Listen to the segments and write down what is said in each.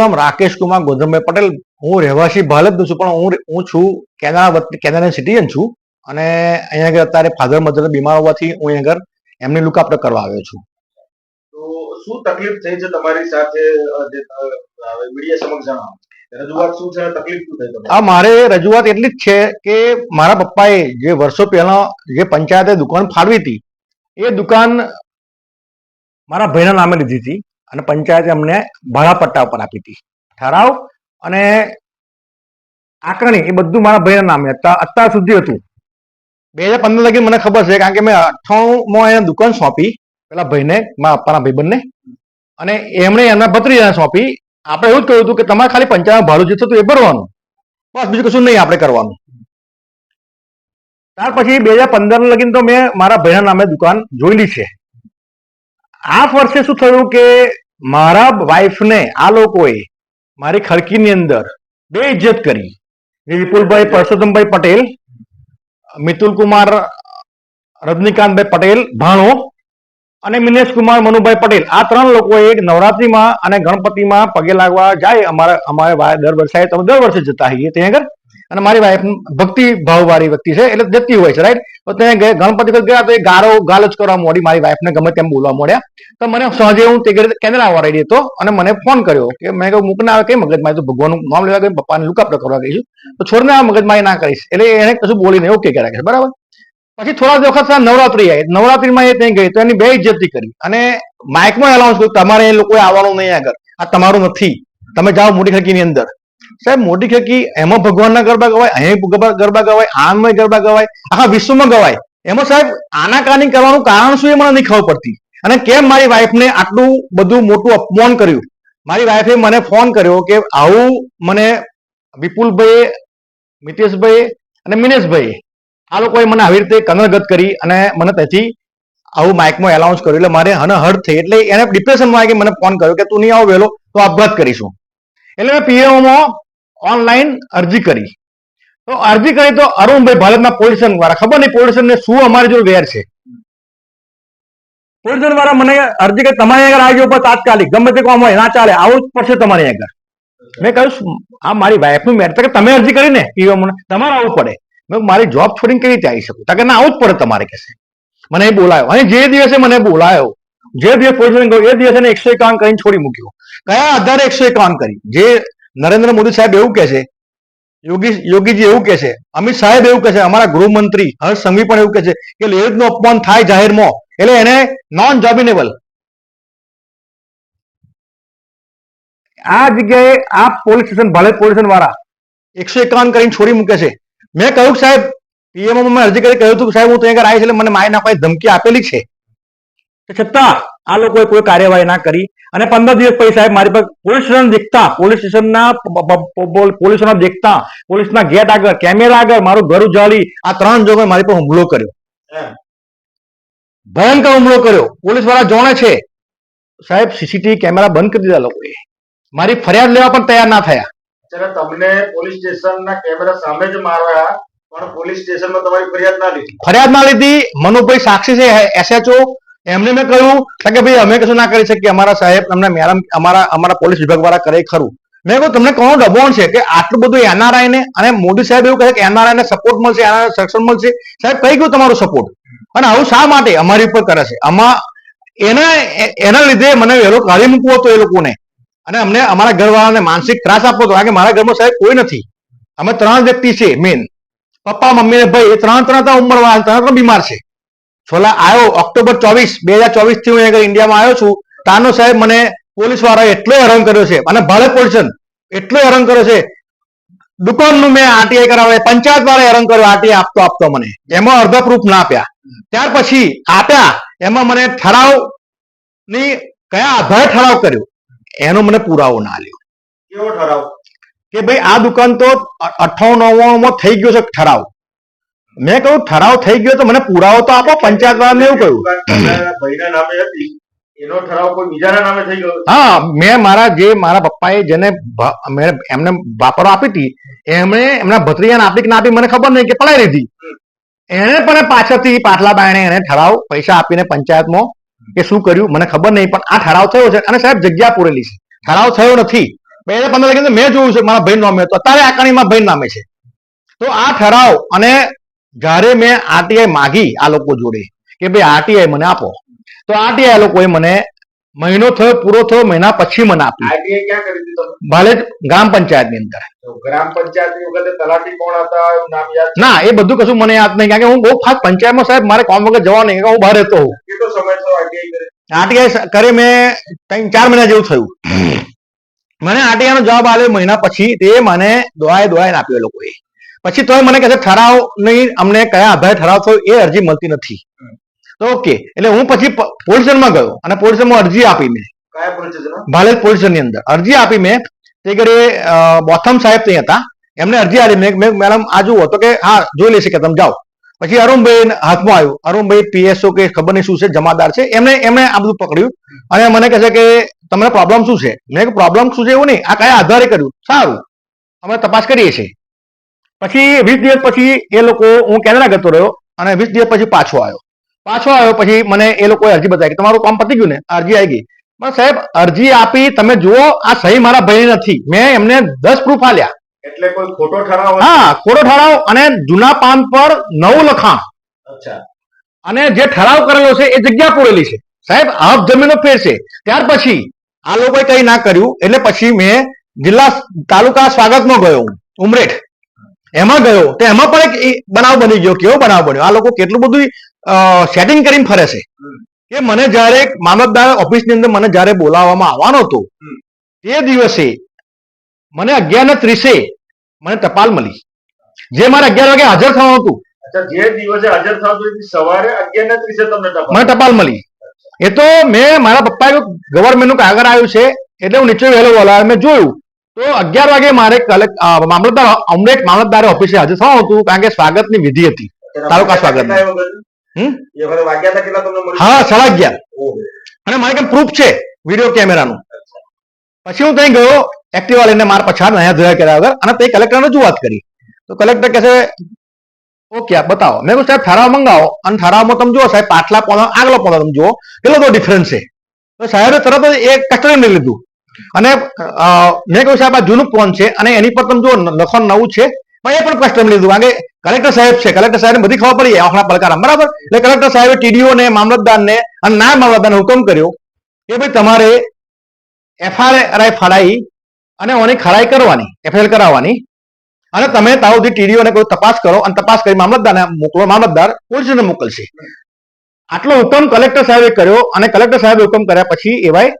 નામ રાકેશ કુમાર ગોધમભાઈ પટેલ. હું રહેવાસી ભાલત છું પણ હું હું છું કેનેડા કેનેડિયન સિટીઝન છું. અને અહીંયા આગળ અત્યારે ફાધર મધર બીમાર હોવાથી હું અહીંયા આગળ એમની લુક આપણે કરવા આવ્યો છું. તો શું તકલીફ થઈ છે તમારી સાથે જે મીડિયા સમક્ષ જણાવો. રજૂઆત શું છે તકલીફ શું થઈ હા મારે રજૂઆત એટલી જ છે કે મારા પપ્પાએ જે વર્ષો પહેલા જે પંચાયતે દુકાન ફાળવી હતી એ દુકાન મારા ભાઈના નામે લીધી હતી. અને પંચાયતે અમને ભાડાપટ્ટા ઉપર આપી હતી. ઠરાવ અને આકરણી એ બધું મારા ભાઈના નામે અત્યાર સુધી હતું. બે હજાર પંદર લગી મને ખબર છે કારણ કે મેં અઠ્ઠાણુંમાં એને દુકાન સોંપી. પેલા ભાઈને, મારા પપ્પાના ભાઈબંધને અને એમણે એમના ભત્રીજાને સોંપી. આપણે એવું જ કહ્યું હતું કે તમારે ખાલી પંચાયત ભાડું જે થતું એ ભરવાનું. બસ, બીજું કશું નહીં આપણે કરવાનું. ત્યાર પછી બે હજાર પંદર લગીને તો મેં મારા ભાઈના નામે દુકાન જોયેલી છે. આ વર્ષે શું થયું કે મારા વાઈફને આ લોકોએ મારી ખડકીની અંદર બે ઇજ્જત કરી. વિપુલભાઈ પરસોત્તમભાઈ પટેલ મિતુલ કુમાર રજનીકાંતભાઈ પટેલ, ભાણો અને મિનેશ કુમાર મનુભાઈ પટેલ. આ ત્રણ લોકોએ નવરાત્રીમાં અને ગણપતિમાં પગે લાગવા જાય અમારા અમારે દર વર્ષે, તમે દર વર્ષે જતા હોઈએ ત્યાં આગળ. અને મારી વાઈફ ભક્તિ ભાવવાળી વ્યક્તિ છે, એટલે જતી હોય છે રાઈટ તો ગયા ગણપતિ ગયા તો એ ગારો જ કરવા મોડી મારી વાઈફને ગમે તેમ બોલવા મળ્યા. તો મને સાંજે હું તે રીતે કેનેડા રેડી હતો અને મને ફોન કર્યો કે મેં કહ્યું, મૂકને આવે કઈ મગજ મારી તો ભગવાનનું નામ લેવા ગયું પપ્પાને લુક કરવા ગઈ છું. તો છોડને આ મગજમાં ના કરીશ. એટલે એને કશું બોલીને ઓકે કર્યા છે, બરાબર? પછી થોડા વખત નવરાત્રી આવી. નવરાત્રીમાં એ ત્યાં ગઈ તો એની બે ઇજ્જતી કરી. અને માઇકમાં એલાઉન્સ કર્યું, તમારે એ લોકોએ આવવાનું નહીં આગળ. આ તમારું નથી. તમે જાઓ મોટી ખડકીની અંદર. સાહેબ, મોટી ખેકી, એમાં ભગવાનના ગરબા ગવાય, અહીં ગરબા ગવાય આમાં ગરબા ગવાય, આખા વિશ્વમાં ગવાય. એમાં સાહેબ આનાકાની કરવાનું કારણ શું એ મને નહીં ખબર પડતી. અને કેમ મારી વાઈફને આટલું બધું મોટું અપમાન કર્યું? મારી વાઈફે મને ફોન કર્યો કે આવું મને વિપુલભાઈ, મિતેશભાઈ અને મિનેશભાઈ, આ લોકોએ મને આવી રીતે કનરગત કરી અને મને તેથી આવું માઇકમાં એલાઉન્સ કર્યું. એટલે મારે હને હર્ટ થઈ. એટલે એને ડિપ્રેશનમાં આવી મને ફોન કર્યો કે તું નહીં આવો વહેલો, તો આપઘાત કરીશું. એટલે મેં પીએમઓમાં ઓનલાઈન અરજી કરી. તો અરજી કરી તો અરુણભાઈ ભારતના પોલ્યુશન વાળા ખબર નહીં પોલિશન ને શું અમારી જોડે વેર છે? પોલિશન વાળા મને અરજી કરી તમારી આગળ આવી ઉપર તાત્કાલિક ગમે તે કોમ હોય ના ચાલે આવું જ પડશે તમારી આગળ. મેં કહ્યું આ મારી વાઈફનું મેટર કે તમે અરજી કરી ને પીએમઓને તમારે આવવું પડે. મેં મારી જોબ છોડીને કેવી રીતે આવી શકું? તાકે ના આવું જ પડે તમારે કહેશે. મને એ બોલાયો. અને જે દિવસે મને બોલાયો જે દિવસ પોલીસ ગયો એ દિવસે એકસો એકાવન કરીને છોડી મૂક્યો. કયા આધારે એકસો એકાવન કરી? જે નરેન્દ્ર મોદી સાહેબ એવું કહે છે યોગી યોગીજી એવું કહે છે અમિત સાહેબ એવું કહે છે અમારા ગૃહમંત્રી હર્ષ સંઘવી પણ એવું કહે છે કે લેડીઝનું અપમાન થાય જાહેરમાં એટલે એને નોન જોબિનેબલ આ જગ્યાએ આ પોલીસ સ્ટેશન ભાલે પોલીસ સ્ટેશન વાળા. એકસો એકાવન કરીને છોડી મૂકે છે. મેં કહ્યું સાહેબ પીએમઓ મેં અરજી કરી કહ્યું હતું સાહેબ હું ત્યાં આવી છે એટલે મને મારી નાખવાની ધમકી આપેલી છે. તે છતાં આ લોકોએ કોઈ કાર્યવાહી ના કરી અને પંદર દિવસ પછી સાહેબ મારી પાસે પોલીસ સ્ટેશન દેખતા પોલીસ સ્ટેશનના પોલીસોના દેખતા પોલીસના ગેટ આગળ કેમેરા આગળ મારું ઘર ઉજાડી આ ત્રણ જગ્યાએ મારી પર હુમલો કર્યો. ભયંકર હુમલો કર્યો. પોલીસવાળા જોણે છે. સાહેબ સીસીટીવી કેમેરા બંધ કરી દીધા લોકોએ. મારી ફરિયાદ લેવા પણ તૈયાર ના થયા. તમને પોલીસ સ્ટેશનના કેમેરા સામે જ મારવા પણ પોલીસ સ્ટેશનમાં તમારી ફરિયાદ ના લીધી? ફરિયાદ ના લીધી. મનુભાઈ સાક્ષી છે એસએચઓ. એમને મેં કહ્યું કે ભાઈ, અમે કશું ના કરી શકીએ. અમારા સાહેબ અમને મેડમ, અમારા અમારા પોલીસ વિભાગ વાળા કરે ખરું. મેં કહ્યું, તમને કોનો દબાણ છે? કે આટલું બધું એનઆરઆઈ ને અને મોદી સાહેબ એવું કહે કે એનઆરઆઈ ને સપોર્ટ મળશે એનઆરઆઈ સક્ષમ મળશે? સાહેબ, કઈ ગયું તમારું સપોર્ટ અને આવું શા માટે? અમારી ઉપર કરે છે. આમાં એના એના લીધે મને વહેલો કાઢી મૂકવો હતો એ લોકોને. અને અમને અમારા ઘરવાળાને માનસિક ત્રાસ આપવો હતો. કારણ કે મારા ઘરમાં સાહેબ કોઈ નથી. અમે ત્રણ વ્યક્તિ છે મેન પપ્પા, મમ્મી ને ભાઈ, એ ત્રણ ત્રણ ત્રણ ઉંમરવાળા ત્રણ ત્રણ બીમાર છે. છોલા આવ્યો ઓક્ટોબર ચોવીસ બે હજાર ચોવીસથી હું ઇન્ડિયામાં આવ્યો છું. તાનો સાહેબ મને પોલીસ વાળાએ એટલો હેરાન કર્યો છે અને ભાડે પોલીસ એટલો હેરાન કર્યો છે. દુકાનનું મેં આરટીઆઈ કરાવે પંચાયત વાળા હેરાન કર્યો આરટીઆઈ આપતો આપતો મને. એમાં અડધા પ્રૂફ ના આપ્યા. ત્યાર પછી આપ્યા એમાં મને ઠરાવની કયા આધારે ઠરાવ કર્યો? એનો મને પુરાવો ના આલ્યો કેવો ઠરાવ? કે ભાઈ આ દુકાન તો અઠાવન નવ્વાણું થઈ ગયો છે ઠરાવ. મેં કહ્યું ઠરાવ થઈ ગયો તો મને પુરાવો તો આપો પંચાયત વાળાને એવું કહ્યું. એનો ઠરાવ કોઈ બીજાના નામે થઈ ગયો. હા મેં મારા જે મારા પપ્પાએ જેને એમને વાપરો આપી હતી એમણે એમના ભત્રીયાને આપી કે ના આપી મને ખબર નહીં કે પડાઈ લીધી. એને પણ પાછળથી પાટલા બાયણે એને ઠરાવ પૈસા આપીને પંચાયતમાં કે શું કર્યું મને ખબર નહીં પણ આ ઠરાવ થયો છે અને સાહેબ જગ્યા પૂરેલી છે. ઠરાવ થયો નથી. બે હજાર પંદર લગીને મેં જોયું છે મારા ભાઈ નામે તો અત્યારે આકાણીમાં ભાઈ નામે છે. તો આ ઠરાવ અને જ્યારે મેં આરટીઆઈ માગી આ લોકો જોડે કે ભાઈ આરટીઆઈ મને આપો. તો આરટીઆઈ લોકોએ મને મહિનો થયો પૂરો થયો મહિના પછી મને આપી આઈટીઆઈ ગ્રામ પંચાયતની અંદર ગ્રામ પંચાયતની અંદર. તો ગ્રામ પંચાયતની વખતે તલાટી કોણ હતા? નામ યાદ ના એ બધું કશું મને યાદ નહીં કારણ કે હું બહુ ખાસ પંચાયતમાં સાહેબ મારે કોમ વગર જવા નહીં હું બહાર રહેતો કરે? આરટીઆઈ કરે મેં ત્રણ ચાર મહિના જેવું થયું. મને આરટીઆઈ નો જવાબ આવ્યો મહિના પછી તે મને દોડાય દોડાઈને આપ્યો એ લોકોએ. પછી તમે મને કહે છે ઠરાવ નહીં અમને કયા આધારે ઠરાવ થયો એ અરજી મળતી નથી. તો ઓકે એટલે હું પછી પોલીસમાં ગયો અને પોલીસમાં અરજી આપી મેં ભાલેજ પોલીસ સ્ટેશનની અંદર અરજી આપી મેં તે અ, બોથમ સાહેબ ત્યાં હતા એમને અરજી આપી મેં મેં મેડમ આ જુઓ તો કે હા જોઈ લેશે કે તમે જાઓ. પછી અરુણભાઈ હાથમાં આવ્યું અરુણભાઈ પીએસઓ કે ખબર નહીં શું છે જમાદાર છે. એમને એમણે આ બધું પકડ્યું અને મને કહે છે કે તમને પ્રોબ્લેમ શું છે? મેં પ્રોબ્લેમ શું છે એવું નહીં આ કયા આધારે કર્યું? સારું અમે તપાસ કરીએ છીએ. પછી વીસ દિવસ પછી એ લોકો હું કેનેડા જતો રહ્યો અને વીસ દિવસ પછી પાછો આવ્યો. પાછો આવ્યો પછી મને એ લોકોએ અરજી બતાવી કે તમારું કામ પતી ગયું ને અરજી આવી ગઈ. પણ સાહેબ અરજી આપી તમે જુઓ આ સહી મારા ભાઈ નથી. મેં એમને દસ પ્રૂફ આલ્યા એટલે કોઈ ખોટો ઠરાવ હા ખોટો ઠરાવ અને જૂના પાન પર નવું લખાણ. અચ્છા. અને જે ઠરાવ કરેલો છે એ જગ્યા પૂરેલી છે. સાહેબ હક જમીનો ફેરશે ત્યાર પછી આ લોકોએ કઈ ના કર્યું. એટલે પછી મેં જિલ્લા તાલુકા સ્વાગતમાં ગયો હું, ઉમરેઠ. એમાં ગયો તો એમાં પણ એક બનાવ બની ગયો. કેવો બનાવ બન્યો? આ લોકો કેટલું બધું સેટિંગ કરીને ફરે છે. કે મને જ્યારે મામલતદાર ઓફિસની અંદર મને જ્યારે બોલાવવામાં આવવાનો હતો તે દિવસે મને અગિયાર ને ત્રીસે મને ટપાલ મળી. જે મારે અગિયાર વાગે હાજર થવાનું હતું જે દિવસે હાજર થવાનું સવારે અગિયાર ને ત્રીસે તમને મને ટપાલ મળી. એ તો મેં મારા પપ્પાએ ગવર્મેન્ટનું કાગળ આવ્યું છે એટલે હું નીચે વહેલો બોલાવ્યો મેં જોયું તો અગિયાર વાગે મારે કલેક્ટ મામલતદાર અમરેટ મામલતદાર ઓફિસે હાજર થવાનું હતું કારણ કે સ્વાગતની વિધિ હતી. તાલુકા સ્વાગત. હા સાડા અગિયાર. અને મારે કેમ પ્રૂફ છે વીડિયો કેમેરાનું પછી હું ત્યાં ગયો એક્ટિવા લઈને મારા પછાડ અહીંયા ધોયા કર્યા વગર અને તે કલેક્ટરને રજૂઆત કરી. તો કલેક્ટર કહેશે ઓકે બતાવો. મેં કહ્યું સાહેબ ઠરાવ મંગાવો. અને ઠરાવમાં તમે જુઓ સાહેબ પાછલા પોના આગલો પોના તમે જુઓ કેટલો બધો ડિફરન્સ છે. તો સાહેબે તરત જ એ લઈ લીધું. અને મેં કહ્યું સાહેબ આ જૂનું ફોન છે? અને એની પર તમે જો લખવાનું નવું છે. પણ એ પણ કસ્ટમ લીધું. કારણ કે કલેક્ટર સાહેબ છે. કલેક્ટર સાહેબ બધી ખબર પડી. આપણા પડકાર. બરાબર? એટલે કલેક્ટર સાહેબે ટીડીઓ ને, મામલતદારને અને નાયબ મામલતદારને હુકમ કર્યો કે ભાઈ તમારે એફઆરઆઈ ફાડાઈ અને ઓની ખરાઈ કરવાની, એફઆઈઆર કરાવવાની. અને તમે તાવ સુધી ટીડીઓ ને કોઈ તપાસ કરો અને તપાસ કરી મામલતદારને મોકલો. મામલતદાર પોલીસને મોકલશે. આટલો હુકમ કલેક્ટર સાહેબે કર્યો અને કલેક્ટર સાહેબે હુકમ કર્યા પછી એવાય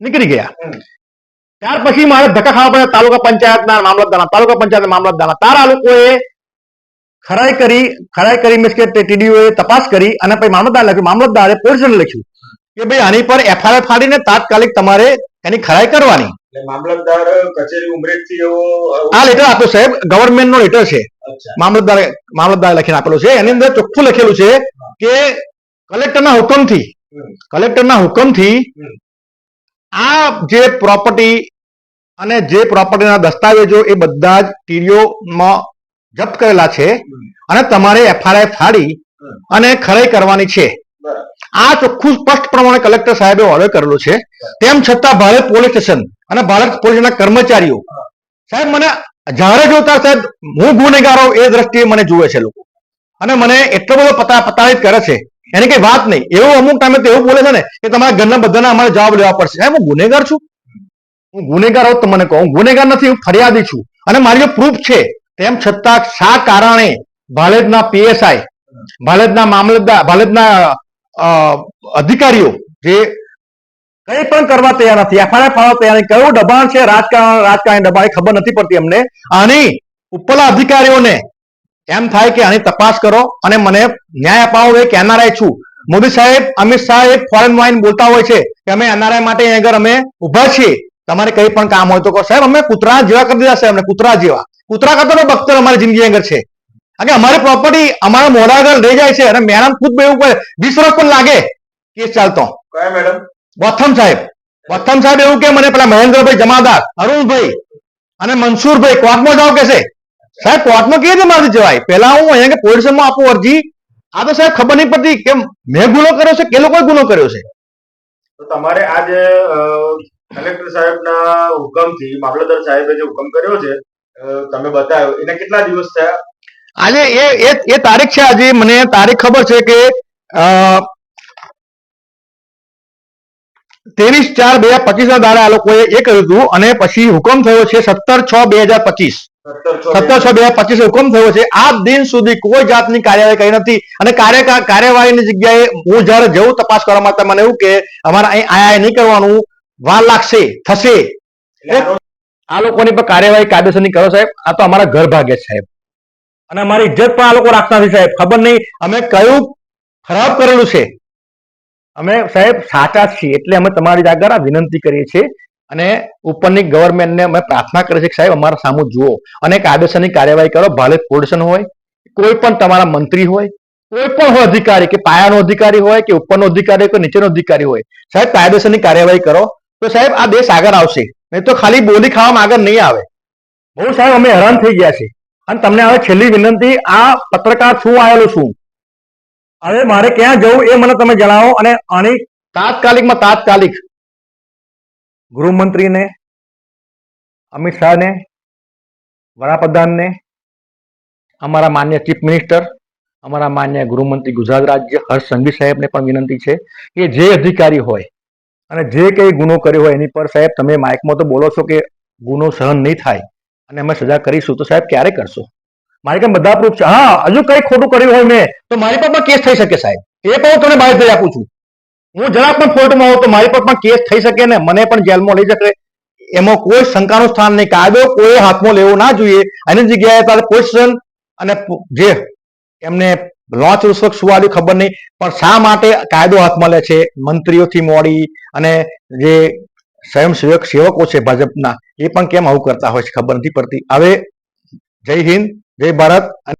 નીકળી ગયા. ત્યાર પછી મારે ધક્કા ખાવા પડ્યા તાલુકા પંચાયતના મામલતદારના તાલુકા પંચાયત મામલતદારના. તારા લોકોએ ખરાઈ કરી ખરાઈ કરી મીન્સ કે ટીડીઓ એ તપાસ કરી અને પછી મામલતદાર લખ્યું મામલતદારે પોલીસને લખ્યું કે ભાઈ આની પર એફઆઈઆર ફાડીને તાત્કાલિક તમારે એની ખરાઈ કરવાની. મામલતદાર કચેરી ઉમરેઠ એવો આ લેટર આપ્યો સાહેબ ગવર્મેન્ટ નો લેટર છે. મામલતદાર મામલતદાર લખીને આપેલું છે. એની અંદર ચોખ્ખું લખેલું છે કે કલેક્ટરના હુકમથી. કલેક્ટરના હુકમથી. આ જે પ્રોપર્ટી અને જે પ્રોપર્ટીના દસ્તાવેજો એ બધા જ ટીડીઓમાં જપ્ત કરેલા છે અને તમારે એફઆરઆઈ ફાડી અને ખરાઈ કરવાની છે. આ ચોખ્ખું સ્પષ્ટ પ્રમાણે કલેક્ટર સાહેબે ઓર્ડર કરેલો છે. તેમ છતાં ભારત પોલીસ સ્ટેશન અને ભારત પોલીસના કર્મચારીઓ સાહેબ, મને જ્યારે જોતા સાહેબ, હું ગુનેગારો એ દ્રષ્ટિએ મને જુએ છે લોકો. અને મને એટલો બધો પતા કરે છે. એની કઈ વાત નહીં. એવું અમુક ટાઈમે તો એવું બોલે છે ને કે તમારા ઘરના બધાને અમારે જવાબ લેવા પડશે. સાહેબ, હું ગુનેગાર છું. હું ગુનેગાર હોત મને કહો. ગુનેગાર નથી, હું ફરિયાદી છું. અને મારી પ્રૂફ છે, તેમ છતાં શા કારણે ભાલેદના પીએસઆઈ ભાલેદના મામલતદાર ભાલેદના અધિકારીઓ જે કઈ પણ કરવા તૈયાર નથી, એફઆઈઆર ફાળવા તૈયાર નથી કયું દબાણ છે, રાજકારણ રાજકારણ દબાણ ખબર નથી પડતી અમને. આની ઉપલા અધિકારીઓને એમ થાય કે આની તપાસ કરો અને મને ન્યાય અપાવો એક એનઆરઆઈ છું. મોદી સાહેબ, અમિત શાહ એક ફોરેન વાઇન બોલતા હોય છે કે અમે એનઆરઆઈ માટે આગળ અમે ઊભા છીએ. તમારે કઈ પણ કામ હોય તો કહો સાહેબ અમે કૂતરા જેવા કરી દીધા સાહેબ અમને કૂતરા જેવા. કૂતરા કરતા બખ્તર અમારી જિંદગી આગળ છે. કારણ કે અમારી પ્રોપર્ટી અમારા મોઢા આગળ રહી જાય છે અને મેડમ ખુદ બેવું પડે. વીસ વર્ષ પણ લાગે કેસ ચાલતો. કયા મેડમ વથમ સાહેબ. વથમ સાહેબ એવું કે મને પેલા મહેન્દ્રભાઈ જમાદાર અરુણભાઈ અને મનસુરભાઈ કોર્ટમાં જાઓ કે છે સાહેબ કોર્ટમાં કેવી રીતે મારી જવાય? પેલા હું અહીંયા કે પોલીસમાં આપું અરજી. આ તો સાહેબ ખબર નહીં પડતી કે મેં ગુનો કર્યો છે કે લોકોએ ગુનો કર્યો છે. તો તમારે આ જે અ, કલેક્ટર સાહેબના હુકમથી મામલતદાર સાહેબે જે હુકમ કર્યો છે તમે બતાવ્યો એના કેટલા દિવસ થયા? આજે એ એ તારીખ છે આજે મને તારીખ ખબર છે કે ત્રેવીસ ચાર બે હજાર પચીસ ના દ્વારા આ લોકોએ એ કર્યું હતું અને પછી હુકમ થયો છે સત્તર છ બે હજાર પચીસ. સત્તર છ બે હજાર પચીસ હુકમ થયો છે. આ દિન સુધી કોઈ જાતની કાર્યવાહી કરી નથી અને કાર્ય કાર્યવાહીની જગ્યાએ હું જયારે જવું તપાસ કરવા માટે મને એવું કે અમારે અહીં આયા નહીં કરવાનું. વાર લાગશે થશે. આ લોકોની પર કાર્યવાહી કાયદેસરની કરો સાહેબ. આ તો અમારા ઘર ભાગે સાહેબ. અને અમારી ઇજ્જત પણ આ લોકો રાખતા નથી સાહેબ. ખબર નહીં અમે કયું ખરાબ કરેલું છે. અમે સાહેબ સાચા છીએ એટલે અમે તમારી આગળ આ વિનંતી કરીએ છીએ. અને ઉપરની ગવર્મેન્ટને અમે પ્રાર્થના કરીએ છીએ કે સાહેબ અમારા સામુ જુઓ. અને કાયદેસરની કાર્યવાહી કરો. ભલે પોલીસન હોય કોઈ પણ તમારા મંત્રી હોય કોઈ પણ અધિકારી કે પાયાનો અધિકારી હોય કે ઉપરનો અધિકારી હોય કે નીચેનો અધિકારી હોય. સાહેબ કાયદેસરની કાર્યવાહી કરો. તો સાહેબ આ દેશ આગળ આવશે. નહીં તો ખાલી બોલી ખાવામાં આગળ નહીં આવે. બહુ સાહેબ અમે હેરાન થઈ ગયા છે અને તમને હવે છેલ્લી વિનંતી આ પત્રકાર શું આવેલો છું? હવે મારે ક્યાં જવું એ મને તમે જણાવો અને આની તાત્કાલિકમાં તાત્કાલિક. ગૃહમંત્રીને અમિત શાહને વડાપ્રધાનને અમારા માન્ય ચીફ મિનિસ્ટર અમારા માન્ય ગૃહમંત્રી ગુજરાત રાજ્ય હર્ષ સંઘવી સાહેબને પણ વિનંતી છે કે જે અધિકારી હોય અને જે કંઈ ગુનો કર્યો હોય એની પર સાહેબ તમે માઇકમાં તો બોલો છો કે ગુનો સહન નહીં થાય અને અમે સજા કરીશું, તો સાહેબ ક્યારે કરશો? મારી કામ બધા પ્રૂફ છે? હા, હજુ કઈ ખોટું કર્યું હોય મેં, તો મારી પર પણ કેસ થઈ શકે સાહેબ. એ પણ હું તમને બાહેધરી આપું છું. હું જરા પણ ફોલ્ટમાં હોઉં તો મારી પર પણ કેસ થઈ શકે ને મને પણ જેલમાં લઈ શકે એમાં કોઈ શંકાનું સ્થાન નહીં, કાયદો કોઈ હાથમાં લેવો ના જોઈએ. એની જગ્યાએ તારે પોલીસ અને જે એમને લોન્ચ રૂસ્વક શું આવ્યું ખબર નહીં, પણ શા માટે કાયદો હાથમાં લે છે? મંત્રીઓથી મોડી અને જે સ્વયંસેવક સેવકો છે ભાજપના, એ પણ કેમ આવું કરતા હોય છે ખબર નથી પડતી. હવે જય હિન્દ, જય ભારત